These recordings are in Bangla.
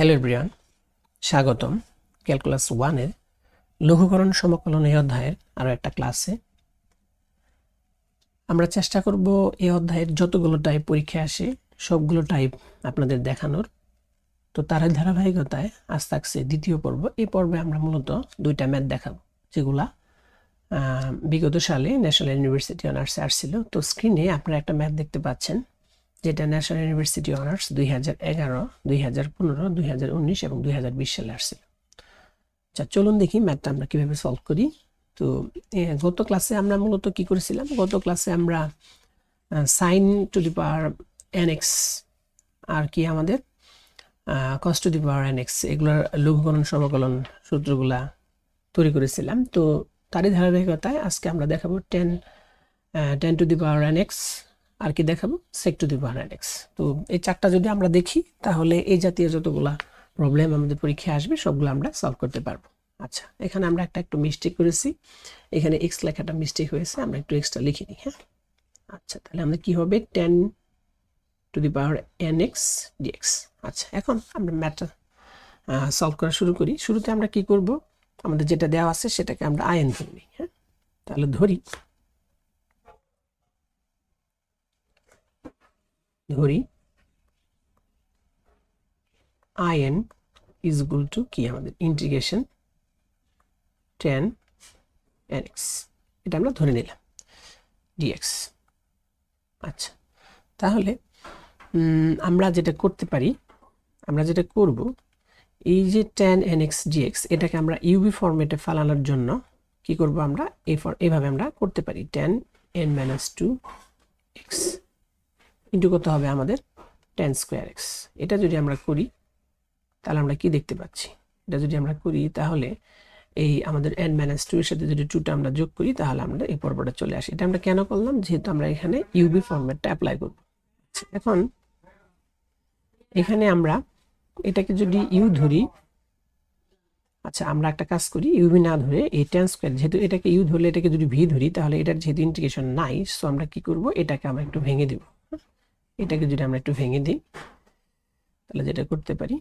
হ্যালো এভরিওয়ান, স্বাগতম। ক্যালকুলাস ওয়ানের লঘুকরণ সমকলন এই অধ্যায়ের আরও একটা ক্লাসে। আমরা চেষ্টা করব এই অধ্যায়ের যতগুলো টাইপ পরীক্ষা আসে, সবগুলো টাইপ আপনাদের দেখানোর। তো তার ধারাবাহিকতায় আজ থাকছে দ্বিতীয় পর্ব। এই পর্বে আমরা মূলত দুইটা ম্যাথ দেখাব, যেগুলা বিগত সালে ন্যাশনাল ইউনিভার্সিটি অনার্সে আসছিল। তো স্ক্রিনে আপনারা একটা ম্যাথ দেখতে পাচ্ছেন। যেটা ন্যাশনাল ইউনিভার্সিটি অনার্স দুই হাজার এগারো, দুই হাজার পনেরো, দুই হাজার উনিশ এবং দুই হাজার বিশ সালে আসছিল। আচ্ছা চলুন দেখি ম্যাথটা আমরা কীভাবে সলভ করি। তো গত ক্লাসে আমরা মূলত কি করেছিলাম? গত ক্লাসে আমরা sine to the power X আর কি আমাদের কস টু দি পাওয়ার এক্স এগুলোর লঘুকরণ সমকলন সূত্রগুলা তৈরি করেছিলাম। তো, তারই ধারাবাহিকতায় আজকে আমরা দেখাবো ten ten to the power X আর কি দেখাবো? সেক টু দি পাওয়ার এক্স তো এই চারটা যদি আমরা দেখি, তাহলে এই জাতীয় যতগুলা প্রবলেম আমাদের পরীক্ষায় আসবে, সবগুলো আমরা সলভ করতে পারব। আচ্ছা এখানে আমরা একটা একটু মিস্টেক করেছি। এখানে এক্স লেখাটা মিস্টেক হয়েছে, আমরা একটু এক্সট্রা লিখে নিই হ্যাঁ? আচ্ছা তাহলে আমাদের কি হবে? Ten to the power N X D X আচ্ছা এখন আমরা ম্যাথটা সলভ করা শুরু করি। শুরুতে আমরা কি করব? আমাদের যেটা দেওয়া আছে, সেটাকে আমরা আয়ন নিই হ্যাঁ? তাহলে ধরি। ধরি আইএন ইজ ইকুয়াল টু কি আমাদের? ইন্টিগ্রেশন টেন এন এক্স এটা আমরা ধরে নিলাম। ডিএক্স আচ্ছা তাহলে আমরা যেটা করতে পারি, আমরা যেটা করব, এই যে টেন এন এক্স ডিএক্স এটাকে আমরা ইউবি ফরম্যাটে ফালানোর জন্য কি করব আমরা? এইভাবে আমরা করতে পারি। Ten N minus two X into কত হবে আমাদের? টেন স্কোয়ার এক্স এটা যদি আমরা করি, তাহলে আমরা কি দেখতে পাচ্ছি? এটা যদি আমরা করি, তাহলে এই আমাদের এন মাইনাস টু এর সাথে যদি টুটা আমরা যোগ করি, তাহলে আমরা এই পর্বটা চলে আসি। এটা আমরা কেন করলাম? যেহেতু আমরা এখানে ইউবি ফরম্যাটটা অ্যাপ্লাই করব। এখন এখানে আমরা এটাকে যদি ইউ ধরি আচ্ছা আমরা একটা কাজ করি ইউবি না ধরে এই টেন স্কোয়ার যেহেতু এটাকে ইউ ধরলে এটাকে যদি ভি ধরি, তাহলে এটার যেহেতু ইন্টিগ্রেশন নাই সো আমরা কি করব? এটাকে আমরা একটু ভেঙে দেব। এটাকে যদি আমরা একটু ভেঙে দিই, তাহলে যেটা করতে পারি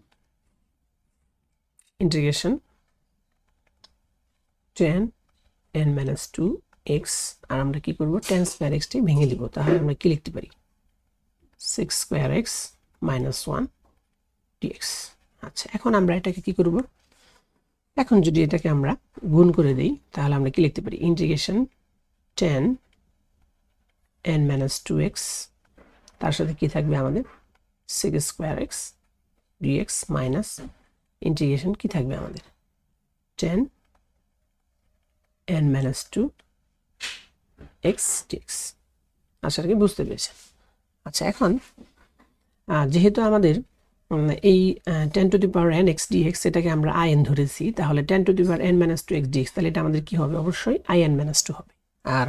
integration ten N minus two X আর আমরা কি করব? টেন স্কোয়ার এক্সটি ভেঙে দিব। তাহলে আমরা কি লিখতে পারি? Six square X minus one D X আচ্ছা এখন আমরা এটাকে কি করব? এখন যদি এটাকে আমরা গুণ করে দিই, তাহলে আমরা কি লিখতে পারি? Integration ten N minus two X তার সাথে কি থাকবে আমাদের? Six square X D X minus integration কি থাকবে আমাদের? Ten N minus two X D X আশা করি বুঝতে পেরেছেন। আচ্ছা এখন যেহেতু আমাদের এই ten to the power N X D X এটাকে আমরা আই এন ধরেছি, তাহলে ten to the power N minus two X D X তাহলে এটা আমাদের কি হবে? অবশ্যই আই এন মাইনাস টু হবে। আর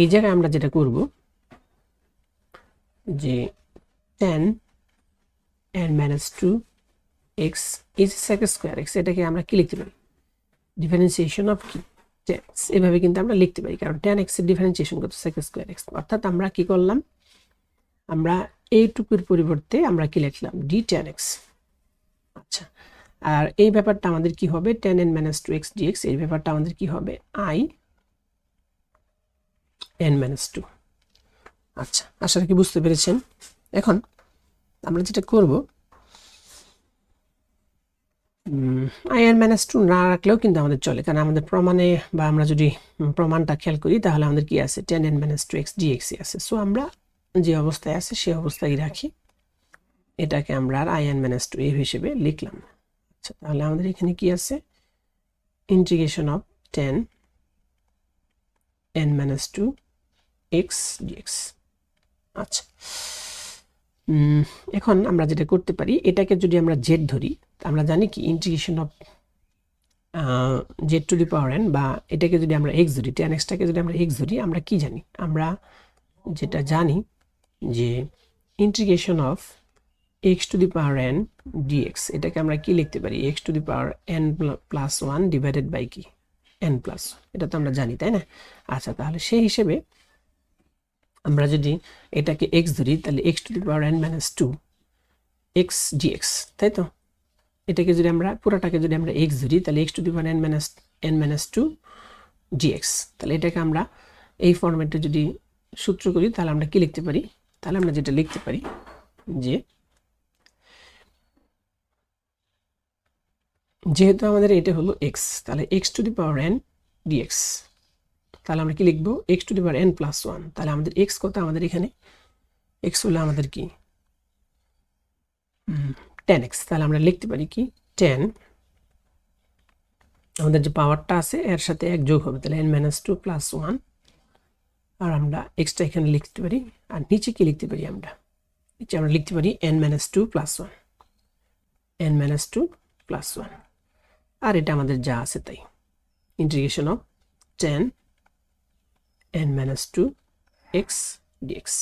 এই জায়গায় আমরা যেটা করব যে ten N minus two X এই যে সেক স্কোয়ার এক্স এটাকে আমরা কি লিখতে পারি? ডিফারেন্সিয়েশন অফ কি টেক্স এভাবে কিন্তু আমরা লিখতে পারি, কারণ টেন এক্সের ডিফারেন্সিয়েশন কত? সেক স্কোয়ার এক্স অর্থাৎ আমরা কি করলাম? আমরা এইটুকুর পরিবর্তে আমরা কি লিখলাম? ডি টেন এক্স আচ্ছা আর এই ব্যাপারটা আমাদের কি হবে? Ten N minus two X D X এই ব্যাপারটা আমাদের কি হবে? আই এন মাইনাস টু আচ্ছা আশা কি বুঝতে পেরেছেন। এখন আমরা যেটা করব এন মাইনাস টু না রাখলেও কিন্তু আমাদের চলে, কারণ আমাদের প্রমাণে বা আমরা যদি প্রমাণটা খেয়াল করি, তাহলে আমাদের কি আছে? Ten N minus two X D X আছে। সো আমরা যে অবস্থায় আছে, সে অবস্থায় রাখি। এটাকে আমরা আর আই এন মাইনাস টু এই হিসেবে লিখলাম। আচ্ছা তাহলে আমাদের এখানে কি আছে? Integration of ten N minus two X D X আচ্ছা। এখন আমরা যেটা করতে পারি, এটাকে যদি আমরা জেড ধরি আমরা জানি কি integration of Z to the power N বা এটাকে যদি আমরা এক্স ধরি টেন এক্সটাকে যদি আমরা এক্স ধরি, আমরা কি জানি? আমরা যেটা জানি যে integration of X to the power N D X এটাকে আমরা কি লিখতে পারি? X to the power N plus one divided by কি? এন প্লাস এটা তো আমরা জানি, তাই না? আচ্ছা তাহলে সেই হিসেবে আমরা যদি এটাকে এক্স ধরি, তাহলে X to the power N minus two X D X তাই তো? এটাকে যদি আমরা, পুরোটাকে যদি আমরা এক্স ধরি, তাহলে X to the power N minus N minus two G X তাহলে এটাকে আমরা এই ফর্মেটে যদি সূত্র করি, তাহলে আমরা কি লিখতে পারি? তাহলে আমরা যেটা লিখতে পারি, যে যেহেতু আমাদের এটা হলো এক্স তাহলে X to the power N D X তাহলে আমরা কি লিখব? X to the power N plus one তাহলে আমাদের এক্স কত? আমাদের এখানে এক্স হলো আমাদের কি? টেন এক্স তাহলে আমরা লিখতে পারি কি? টেন আমাদের যে পাওয়ারটা আছে, এর সাথে এক যোগ হবে। তাহলে n minus two plus one আর আমরা এক্সট্রা এখানে লিখতে পারি। আর নিচে কি লিখতে পারি আমরা? নিচে আমরা লিখতে পারি n minus two plus one n minus two plus one আর এটা আমাদের যা আছে তাই। Integration of tan n minus two x dx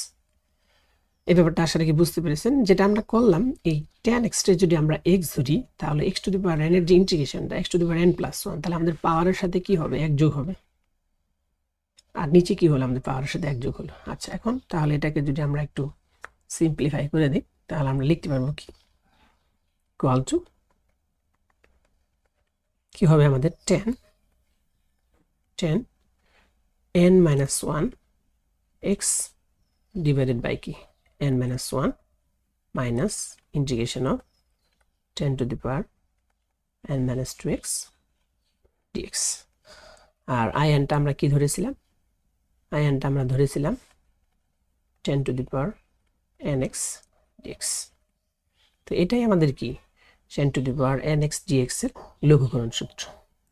এই ব্যাপারটা আসলে কি বুঝতে পেরেছেন। যেটা আমরা করলাম, এই টেন এক্সট্রা যদি আমরা এক্স ধরি, তাহলে এক্স টু দি পাওয়ার এনের যে ইন্টিগ্রেশনটা x to the power n plus one তাহলে আমাদের পাওয়ারের সাথে কি হবে? এক যোগ হবে। আর নিচে কি হলো? আমাদের পাওয়ারের সাথে এক যোগ হলো। আচ্ছা এখন তাহলে এটাকে যদি আমরা একটু সিম্পলিফাই করে দিই, তাহলে আমরা লিখতে পারব কি? ইকুয়াল টু কি হবে আমাদের? Tan tan n minus one x divided by কি n minus 1 minus integration of 10 to the power n minus 2x dx. আর আয়নটা আমরা কি ধরেছিলাম? আয়নটা আমরা ধরেছিলাম 10 to the power nx dx. তো এটাই আমাদের কি? 10 to the power nx dx এর লঘুকরণ সূত্র।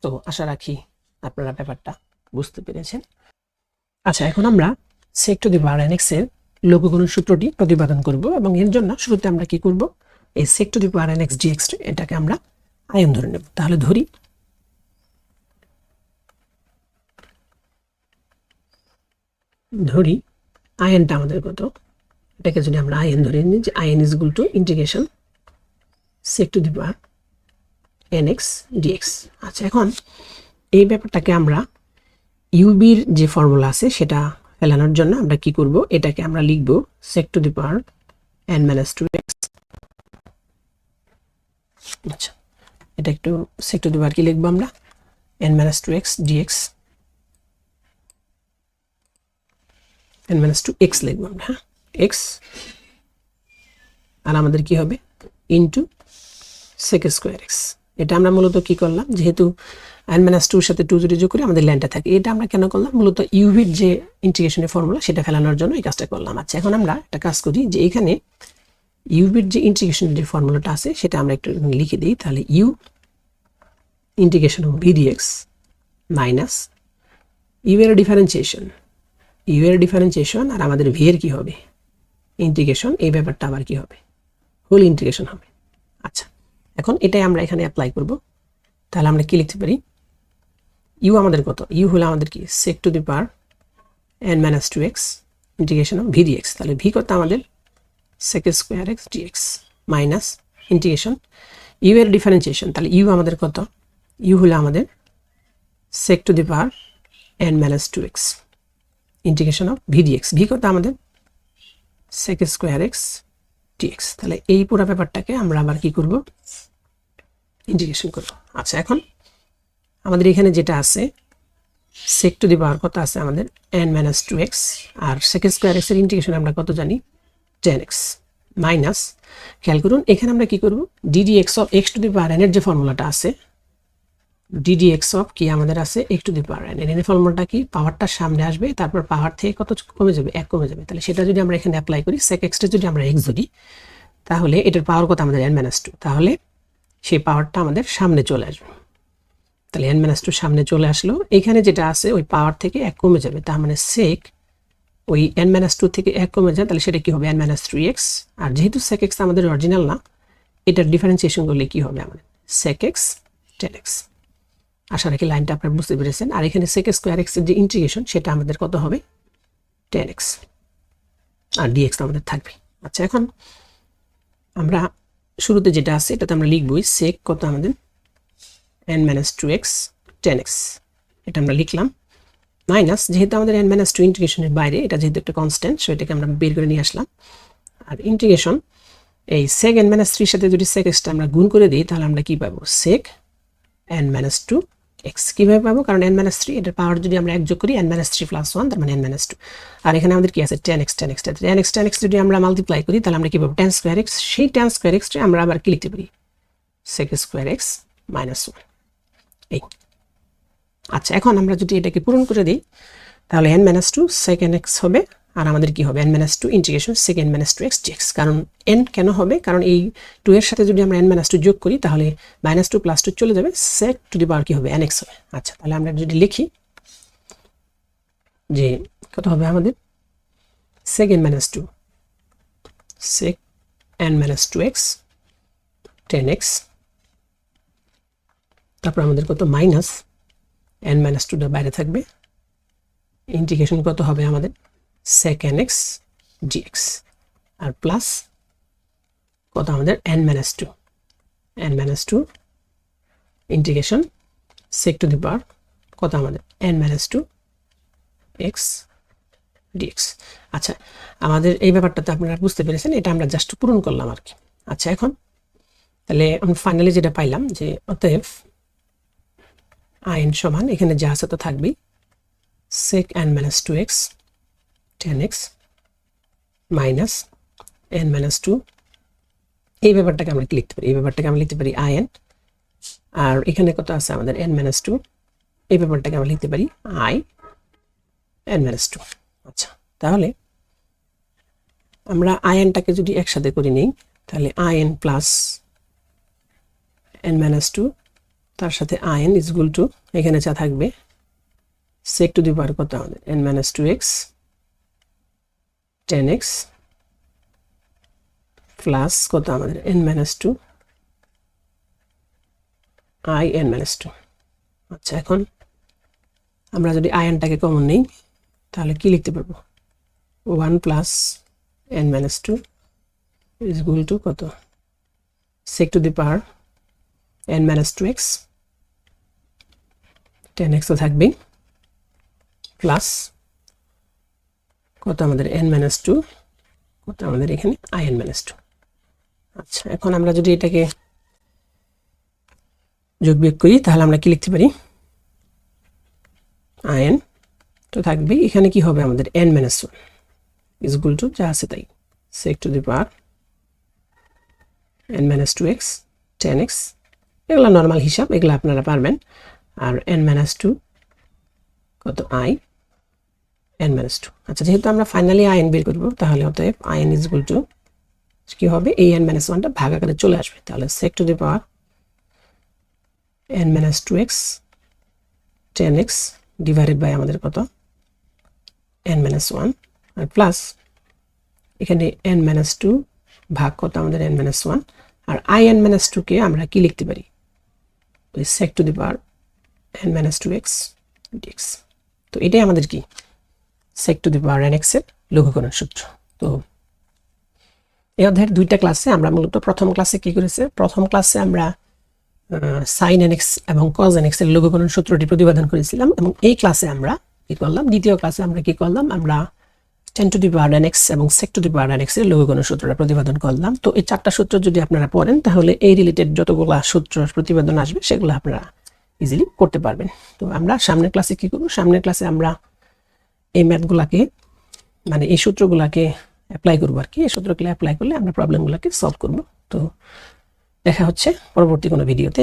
তো আশা রাখি আপনারা ব্যাপারটা বুঝতে পেরেছেন? আচ্ছা এখন আমরা sec to the power nx এর লঘুগুণন সূত্রটি প্রতিপাদন করব এবং এর জন্য শুরুতে আমরা কি করব? এই sec to the power n x dx এটাকে আমরা আয়ন ধরে নেব। তাহলে ধরি। ধরি, আয়নটা আমাদের কত? এটাকে যদি আমরা আয়ন ধরে নিই, যে I n is equal to integration sec to the power n x dx আচ্ছা এখন এই ব্যাপারটাকে আমরা ইউবির যে ফর্মুলা আছে, সেটা ফেলানোর জন্য আমরা কি করব? এটাকে আমরা লিখব sec to the power n minus two x আচ্ছা এটা একটু sec টু দি পাওয়ার কি লিখব আমরা? n minus two x dx n minus two x লিখব আমরা হ্যাঁ? এক্স আর আমাদের কি হবে? ইন্টু সেক স্কোয়ার এক্স এটা আমরা মূলত কি করলাম? যেহেতু এন মাইনাস টুর সাথে টু যদি যোগ করি, আমাদের ল্যান্ডটা থাকে। এটা আমরা কেন করলাম? মূলত ইউভির যে ইন্টিগ্রেশনের ফর্মুলা সেটা ফেলানোর জন্য এই কাজটা করলাম। আচ্ছা এখন আমরা একটা কাজ করি যে এখানে ইউভির যে ইন্টিগ্রেশনের যে ফর্মুলাটা আছে, সেটা আমরা একটু লিখে দিই। তাহলে u integration of v dx minus u এর ডিফারেন্সিয়েশন ইউ এর ডিফারেন্সিয়েশন আর আমাদের ভি এর কি হবে? ইন্টিগ্রেশন এই ব্যাপারটা আবার কি হবে? হোল ইন্টিগ্রেশন হবে। আচ্ছা এখন এটাই আমরা এখানে অ্যাপ্লাই করব। তাহলে আমরা কি লিখতে পারি? ইউ আমাদের কত? ইউ হলো আমাদের কি? Sec to the power n minus two x integration of v dx তাহলে ভি কত আমাদের? Sec square x dx minus integration u এর ডিফারেন্সিয়েশন তাহলে ইউ আমাদের কত? ইউ হলো আমাদের sec to the power n minus two x integration of v dx v কত আমাদের? সেক স্কোয়ার এক্স ডিএক্স তাহলে এই পুরো ব্যাপারটাকে আমরা আবার কি করব? ইন্টিগ্রেশন করব। আচ্ছা এখন আমাদের এখানে যেটা আছে সেক টু দি পাওয়ার কত আছে আমাদের? এন মাইনাস টু এক্স আর সেকেন্ড স্কোয়ার এক্সের ইন্টিগ্রেশন আমরা কত জানি? টেন এক্স মাইনাস খেয়াল করুন, এখানে আমরা কি করব? D d x of x to the power এনের যে ফর্মুলাটা আছে ডিডি এক্স অফ কি আমাদের আছে? X to the power n এর। ফর্মুলাটা কি? পাওয়ারটা সামনে আসবে, তারপর পাওয়ার থেকে কত কমে যাবে? এক কমে যাবে। তাহলে সেটা যদি আমরা এখানে অ্যাপ্লাই করি সেক এক্সটা যদি আমরা এক্স ধরি, তাহলে এটার পাওয়ার কত? আমাদের এন মাইনাস টু তাহলে সেই পাওয়ারটা আমাদের সামনে চলে আসবে। তাহলে এন মাইনাস টু সামনে চলে আসলো। এখানে যেটা আছে, ওই পাওয়ার থেকে এক কমে যাবে। তার মানে সেক ওই এন মাইনাস টু থেকে এক কমে যায়, তাহলে সেটা কী হবে? এন মাইনাস থ্রি এক্স আর যেহেতু সেক এক্স আমাদের অরিজিনাল না, এটার ডিফারেন্সিয়েশন করলে কী হবে আমাদের? সেক এক্স টেন এক্স আশা রাখি লাইনটা আপনারা বুঝতে পেরেছেন। আর এখানে সেক স্কোয়ার এক্সের যে ইন্টিগ্রেশন সেটা আমাদের কত হবে? টেন এক্স আর ডিএক্স আমাদের থাকবে আচ্ছা এখন আমরা শুরুতে যেটা আছে, এটাতে আমরা লিখবই সেক কত আমাদের? N minus two x tan x এটা আমরা লিখলাম। মাইনাস যেহেতু আমাদের এন মাইনাস টু ইন্টিগ্রেশনের বাইরে, এটা যেহেতু একটা কনস্ট্যান্ট সো এটাকে আমরা বের করে নিয়ে আসলাম। আর ইন্টিগ্রেশন এই সেক এন মাইনাস থ্রির সাথে যদি সেক এক্সটা আমরা গুণ করে দিই, তাহলে আমরা কী পাবো? Sec n minus two x কীভাবে পাবো? কারণ এন মাইনাস থ্রি এটার পাওয়ার যদি আমরা যোগ করি n minus three plus one তার মানে এন মাইনাস টু আর এখানে আমাদের কি আছে? Tan x tan x tan x tan x যদি আমরা মাল্টিপ্লাই করি, তাহলে আমরা কি পাবো? টেন স্কোয়ার এক্স সেই টেন স্কোয়ার এক্সটা আমরা আবার কি লিখতে পারি? Sec square x minus one এই। আচ্ছা এখন আমরা যদি এটাকে পূরণ করে দিই, তাহলে n minus two second x হবে আর আমাদের কি হবে? N minus two integration second minus two x dx কারণ এন কেন হবে? কারণ এই টু এর সাথে যদি আমরা এন মাইনাস টু যোগ করি, তাহলে মাইনাস টু প্লাস টু চলে যাবে। সেক টু দি পাওয়ার কি হবে? এন এক্স হবে। আচ্ছা তাহলে আমরা যদি লিখি যে কত হবে আমাদের? Second minus two sec n minus two x tan x তারপর আমাদের কত? মাইনাস এন মাইনাস টুটা বাইরে থাকবে। ইন্টিগ্রেশন কত হবে আমাদের? সেকেন্ড এক্স ডিএক্স আর প্লাস কত আমাদের n minus two n minus two integration sec to the power কত আমাদের? N minus two x dx আচ্ছা আমাদের এই ব্যাপারটাতে আপনারা বুঝতে পেরেছেন, এটা আমরা জাস্ট পূরণ করলাম আর কি। আচ্ছা এখন তাহলে আমরা ফাইনালি যেটা পাইলাম যে অতএব আইন সমান, এখানে যা আছে তো থাকবেই। sec n minus 2x 10x minus n minus 2 এই ব্যাপারটাকে আমরা লিখতে পারি? এই ব্যাপারটাকে আমরা লিখতে পারি আই এন আর এখানে কত আছে? আমাদের n minus 2 এই ব্যাপারটাকে আমরা লিখতে পারি আই n minus 2 আচ্ছা তাহলে আমরা আয়নটাকে যদি একসাথে করে নিই, তাহলে আয়ন প্লাস n minus 2 তার সাথে আয়ন ইজ ইকুয়াল টু এখানে যা থাকবে, sec to the power কত? আমাদের n minus 2x 10x plus কত আমাদের? N minus 2 i n minus 2 আচ্ছা এখন আমরা যদি আয়নটাকে কমন নেই, তাহলে কি লিখতে পারব? 1 plus n minus 2 is equal to কত? Sec to the power n minus 2x 10x তো থাকবেই প্লাস কত আমাদের এন মাইনাস টু কত আমাদের এখানে আই এন মাইনাস টু আচ্ছা এখন আমরা যদি এটাকে যোগ বিয়োগ করি, তাহলে আমরা কি লিখতে পারি? আয়ন তো থাকবে, এখানে কি হবে আমাদের n minus one is equal to যা আছে তাই। Sec to the power n minus two x tan x এগুলো নর্মাল হিসাব, এগুলো আপনারা পারবেন। আর এন মাইনাস টু কত আই এন মাইনাস টু আচ্ছা যেহেতু আমরা ফাইনালি আইন বের করব, তাহলে অতএব আইন ইজ ইকুয়াল টু কী হবে? এই এন মাইনাস ওয়ানটা ভাগ আকারে চলে আসবে। তাহলে sec to the power n minus two x tan x divided by আমাদের কত? এন মাইনাস ওয়ান আর প্লাস এখানে এন মাইনাস টু ভাগ কত আমাদের এন মাইনাস ওয়ান আর আই এন মাইনাস টুকে আমরা কি লিখতে পারি? ওই sec to the power n minus two x dx তো এটাই আমাদের কি? Sec to the power N এক্সের লঘুকরণ সূত্র। তো এই অধ্যায়ের দুইটা ক্লাসে আমরা মূলত প্রথম ক্লাসে কি করেছে? প্রথম ক্লাসে আমরা সাইন এন এক্স এবং কজ এন এক্সের লঘুকরণ সূত্রটি প্রতিপাদন করেছিলাম এবং এই ক্লাসে আমরা কি করলাম? দ্বিতীয় ক্লাসে আমরা কি করলাম? আমরা tan to the power n x এবং sec to the power N এক্সের লঘুকরণ সূত্রটা প্রতিপাদন করলাম। তো এই চারটা সূত্র যদি আপনারা পড়েন, তাহলে এই রিলেটেড যতগুলো সূত্র প্রতিপাদন আসবে, সেগুলো আপনারা ইজিলি করতে পারবেন। তো আমরা সামনের ক্লাসে কি করব? সামনের ক্লাসে আমরা এই ম্যাথগুলাকে মানে এই সূত্রগুলাকে অ্যাপ্লাই করব আর কি। এই সূত্রগুলো অ্যাপ্লাই করলে আমরা প্রবলেমগুলোকে সলভ করব। তো দেখা হচ্ছে পরবর্তী কোনো ভিডিওতে